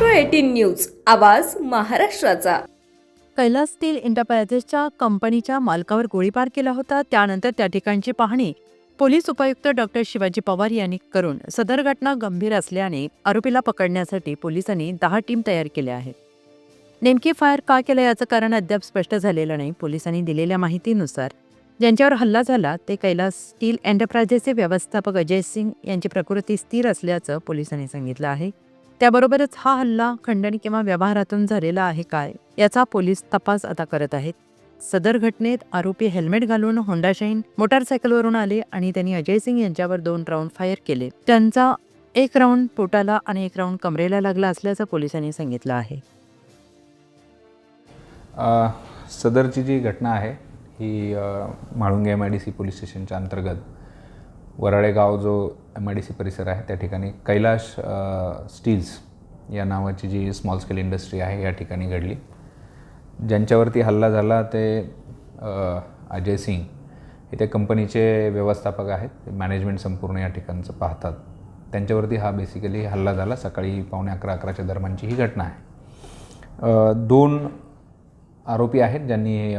Eighteen news आवाज महाराष्ट्राचा. Kailas steel एंटरप्राइजेसच्या कंपनीच्या मालकावर गोळीबार केला होता. त्यानंतर त्या ठिकाणची पाहणी पोलीस उपायुक्त डॉक्टर शिवाजी पवार यांनी करून सदर घटना गंभीर असल्याने आरोपीला पकडण्यासाठी पोलिसांनी दहा टीम तयार केल्या आहेत. नेमकी फायर का केलं याचं कारण अद्याप स्पष्ट झालेलं नाही. पोलिसांनी दिलेल्या माहितीनुसार ज्यांच्यावर हल्ला झाला ते कैलास स्टील एंटरप्राइजेसचे व्यवस्थापक अजय सिंग यांची प्रकृती स्थिर असल्याचं पोलिसांनी सांगितलं आहे. त्याबरोबरच हा हल्ला खंडणी किंवा व्यवहारातून झालेला आहे काय याचा पोलीस तपास आता करत आहेत. सदर घटनेत आरोपी हेल्मेट घालून होंडा शाईन मोटारसायकलवरून आले आणि त्यांनी अजय सिंग यांच्यावर दोन राऊंड फायर केले. त्यांचा एक राऊंड पोटाला आणि एक राऊंड कमरेला लागला असल्याचं पोलिसांनी सांगितलं आहे. सदरची जी घटना आहे ही Mhalunge M I D C police स्टेशनच्या अंतर्गत वराळेगाव जो एम आय डी सी परिसर आहे त्या ठिकाणी कैलाश स्टील्स या नावाची जी स्मॉल स्केल इंडस्ट्री आहे या ठिकाणी घडली. ज्यांच्यावरती हल्ला झाला ते अजय सिंग. हे त्या कंपनीचे व्यवस्थापक आहेत मॅनेजमेंट संपूर्ण या ठिकाणचं पाहतात. त्यांच्यावरती हा बेसिकली हल्ला झाला सकाळी पावणे अकरा अकराच्या दरम्यानची ही घटना आहे. दोन आरोपी आहेत ज्यांनी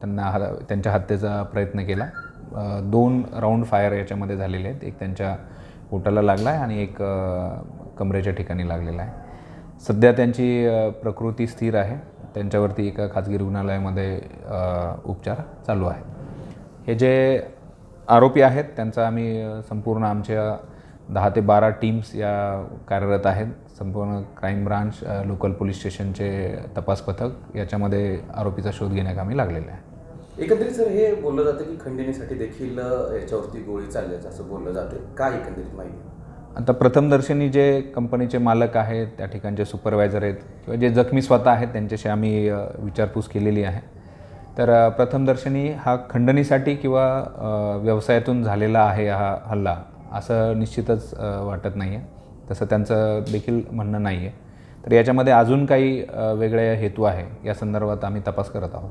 त्यांना ह त्यांच्या हत्येचा प्रयत्न केला. दोन राऊंड फायर याच्यामध्ये झालेले आहेत. एक त्यांच्या पोटाला लागला आहे आणि एक कमरेच्या ठिकाणी लागलेला आहे. सध्या त्यांची प्रकृती स्थिर आहे. त्यांच्यावरती एका खाजगी रुग्णालयामध्ये उपचार चालू आहेत. हे जे आरोपी आहेत त्यांचा आम्ही संपूर्ण आमच्या दहा ते बारा टीम्स या कार्यरत आहेत. संपूर्ण क्राईम ब्रांच लोकल पोलीस स्टेशनचे तपास पथक याच्यामध्ये आरोपीचा शोध घेण्याकामी लागलेले आहे. एकंदरीत सर हे बोललं जातं की खंडणीसाठी देखील याच्यावरती गोळी चालल्याचं असं बोललं जातं काय एकंदरीत माहिती? आता प्रथमदर्शनी जे कंपनीचे मालक आहेत त्या ठिकाणचे सुपरवायझर आहेत किंवा जे जखमी स्वतः आहेत त्यांच्याशी आम्ही विचारपूस केलेली आहे. तर प्रथमदर्शनी हा खंडणीसाठी किंवा व्यवसायातून झालेला आहे हा हल्ला असं निश्चितच वाटत नाही आहे तसं त्यांचं देखील म्हणणं नाही आहे तर याच्यामध्ये अजून काही वेगळे हेतू आहे या संदर्भात आम्ही तपास करत आहोत.